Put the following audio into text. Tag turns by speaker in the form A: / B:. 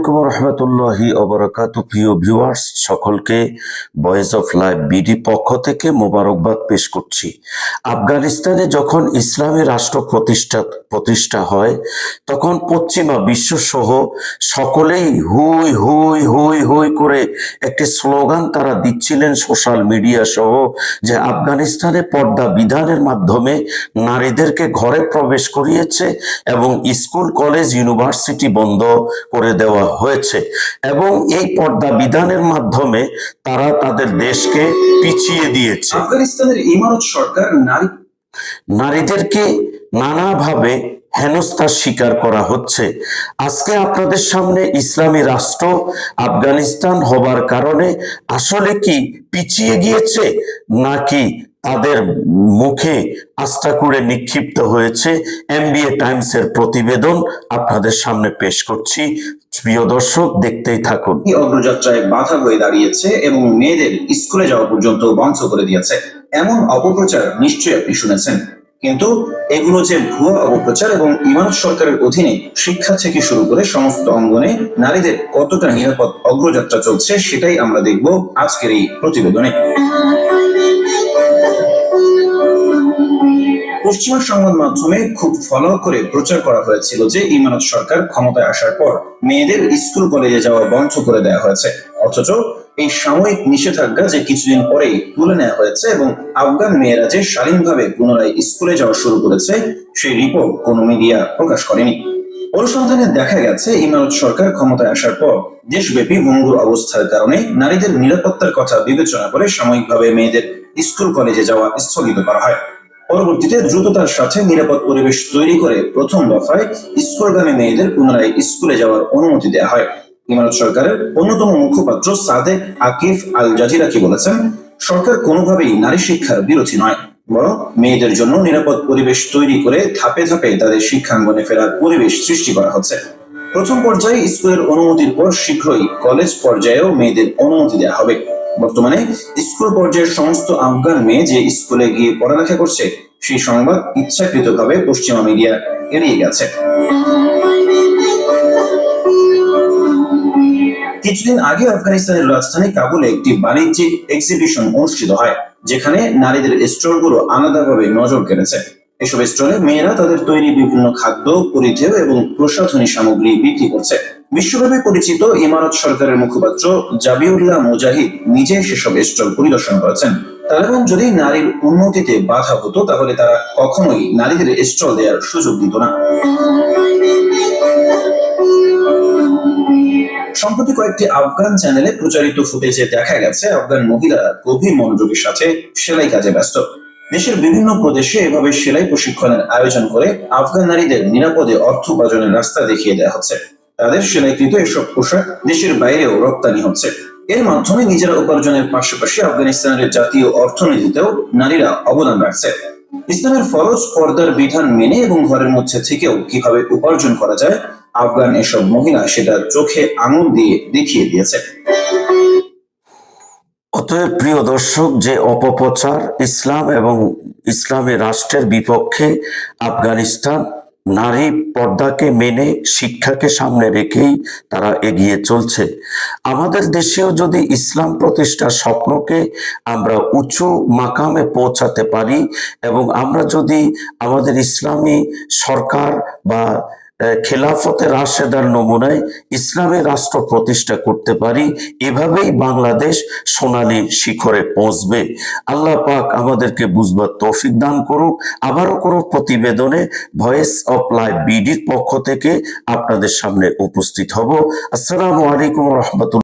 A: আলাইকুম রহমতুল্লাহি অবরাকাত। প্রিয় ভিউয়ার্স সকলকে ভয়েস অফ লাইফ বিডি পক্ষ থেকে মোবারকবাদ পেশ করছি। আফগানিস্তানে যখন ইসলামী রাষ্ট্র প্রতিষ্ঠা প্রতিষ্ঠা হয়, তখন পশ্চিমা বিশ্ব সহ সকলেই হুই হুই হুই হুই করে একটি স্লোগান তারা দিচ্ছিলেন সোশ্যাল মিডিয়া সহ যে আফগানিস্তানে পর্দা বিধানের মাধ্যমে নারীদেরকে ঘরে প্রবেশ করিয়েছে এবং স্কুল, কলেজ, ইউনিভার্সিটি বন্ধ করে দেওয়া হয়েছে। এবং এই পর্দা বিধানের মাধ্যমে তারা তাদের দেশকে পিছিয়ে দিয়েছে।
B: আফগানিস্তানের ইমারত সরকার নারী
A: নারীদেরকে নানাভাবে হেনস্থার শিকার করা হচ্ছে। আজকে আপনাদের সামনে ইসলামী রাষ্ট্র আফগানিস্তান হবার কারণে আসলে কি পিছিয়ে গিয়েছে নাকি তাদের মুখে আস্থা করে নিক্ষিপ্ত হয়েছে এমবিএ টাইমসের প্রতিবেদন আপনাদের সামনে পেশ করছি। প্রিয় দর্শক, দেখতেই থাকুন।
B: অগ্রযাত্রায় বাধা হয়ে দাঁড়িয়েছে এবং মেয়েদের স্কুলে যাওয়া পর্যন্ত বন্ধ করে দিয়েছে। এমন অপপ্রচার নিশ্চয়ই আপনি শুনেছেন। কিন্তু এগুলো যে ভুয়া অপপ্রচার এবং ইমারত সরকারের অধীনে শিক্ষা থেকে শুরু করে সমস্ত অঙ্গনে নারীদের কতটা নিরাপদ অগ্রযাত্রা চলছে, সেটাই আমরা দেখব আজকের এই প্রতিবেদনে। পশ্চিমা সংবাদ মাধ্যমে খুব ফলো করে প্রচার করা হয়েছিল যে ইমারত সরকার ক্ষমতায় আসার পর মেয়েদের স্কুল কলেজে যাওয়া বন্ধ করে দেওয়া হয়েছে। অথচ এই সাময়িক নিষেধাজ্ঞা যে কিছুদিন পরেই তুলে নেওয়া হয়েছে এবং আফগান মেয়েরা যে শালীনভাবে পুনরায় স্কুলে যাওয়া শুরু করেছে, সেই রিপোর্ট কোনো মিডিয়া প্রকাশ করেনি। অনুসন্ধানে দেখা গেছে, ইমারত সরকার ক্ষমতায় আসার পর দেশব্যাপী ভঙ্গুর অবস্থার কারণে নারীদের নিরাপত্তার কথা বিবেচনা করে সাময়িকভাবে মেয়েদের স্কুল কলেজে যাওয়া স্থগিত করা হয়। পরবর্তীতে দ্রুততার সাথে নিরাপদ পরিবেশ তৈরি করে প্রথম দফায় স্কুলগামী মেয়েদের পুনরায় স্কুলে যাওয়ার অনুমতি দেওয়া হয়। ইমারত সরকারের অন্যতম মুখপাত্র সাদেক আকিফ আল জাজিরা কি বলেছেন? সরকার কোনোভাবেই নারী শিক্ষার বিরোধী নয়, বরং মেয়েদের জন্য নিরাপদ পরিবেশ তৈরি করে ধাপে ধাপে তাদের শিক্ষাঙ্গনে ফেরার পরিবেশ সৃষ্টি করা হচ্ছে। প্রথম পর্যায়ে স্কুলের অনুমতির পর শীঘ্রই কলেজ পর্যায়েও মেয়েদের অনুমতি দেওয়া হবে। বর্তমানে স্কুল পর্যায়ের সমস্ত আফগান মেয়ে যে স্কুলে গিয়ে পড়ালেখা করছে, সেই সংবাদ ইচ্ছাকৃতভাবে পশ্চিমা মিডিয়া এড়িয়ে গেছে। কিছুদিন আগে আফগানিস্তানের রাজধানী কাবুলে একটি বাণিজ্যিক এক্সিবিশন অনুষ্ঠিত হয়, যেখানে নারীদের স্টোরগুলো আলাদাভাবে নজর কেড়েছে। এসব স্টলে মেয়েরা তাদের তৈরি বিভিন্ন খাদ্য, পরিধেয় এবং প্রসাধনী সামগ্রী বিক্রি করছে। বিশ্বব্যাপী পরিচিত ইমারত সরকারের মুখপাত্র জাবিউল্লাহ মুজাহিদ নিজে সেসব স্টল পরিদর্শন করেছেন। তালেবান যদি নারীর উন্নতিতে বাধা হতো, তাহলে তারা কখনোই নারীদের স্টল দেওয়ার সুযোগ দিত না। সম্প্রতি কয়েকটি আফগান চ্যানেলে প্রচারিত ফুটেজে দেখা গেছে, আফগান মহিলারা গভীর মনোযোগের সাথে সেলাই কাজে ব্যস্ত। দেশের বিভিন্ন প্রদেশে এভাবে সেলাই প্রশিক্ষণের আয়োজন করে আফগান নারীদের নিরাপদে অর্থ উপার্জনের রাস্তা দেখিয়ে দেওয়া হচ্ছে। তাদের সেলাইকৃত এসব পোশাক দেশের বাইরেও রপ্তানি হচ্ছে। এর মাধ্যমে নিজেরা উপার্জনের পাশাপাশি আফগানিস্তানের জাতীয় অর্থনীতিতেও নারীরা অবদান রাখছে। ইসলামের ফরজ পর্দার বিধান মেনে এবং ঘরের মধ্যে থেকেও কীভাবে উপার্জন করা যায়, আফগান এসব মহিলা সেটা চোখে আঙুল দিয়ে দেখিয়ে দিয়েছে।
A: অতএব প্রিয় দর্শক, যে অপপ্রচার ইসলাম এবং ইসলামী রাষ্ট্রের বিপক্ষে আফগানিস্তান নারী পর্দাকে মেনে শিক্ষাকে সামনে রেখেই তারা এগিয়ে চলছে। আমাদের দেশেও যদি ইসলাম প্রতিষ্ঠার স্বপ্নকে আমরা উঁচু মাকামে পৌঁছাতে পারি এবং আমরা যদি আমাদের ইসলামী সরকার বা খেলাফতে রাশেদার নমুনায় ইসলামী রাষ্ট্র প্রতিষ্ঠা করতে পারি, এভাবেই বাংলাদেশ সোনালী শিখরে পৌঁছবে। আল্লাহ পাক আমাদেরকে বুঝবার তৌফিক দান করুক। আবারও কোনো প্রতিবেদনে ভয়েস অফ লাইভ বিডির পক্ষ থেকে আপনাদের সামনে উপস্থিত হব। আসসালামু আলাইকুম রহমতুল্লাহ।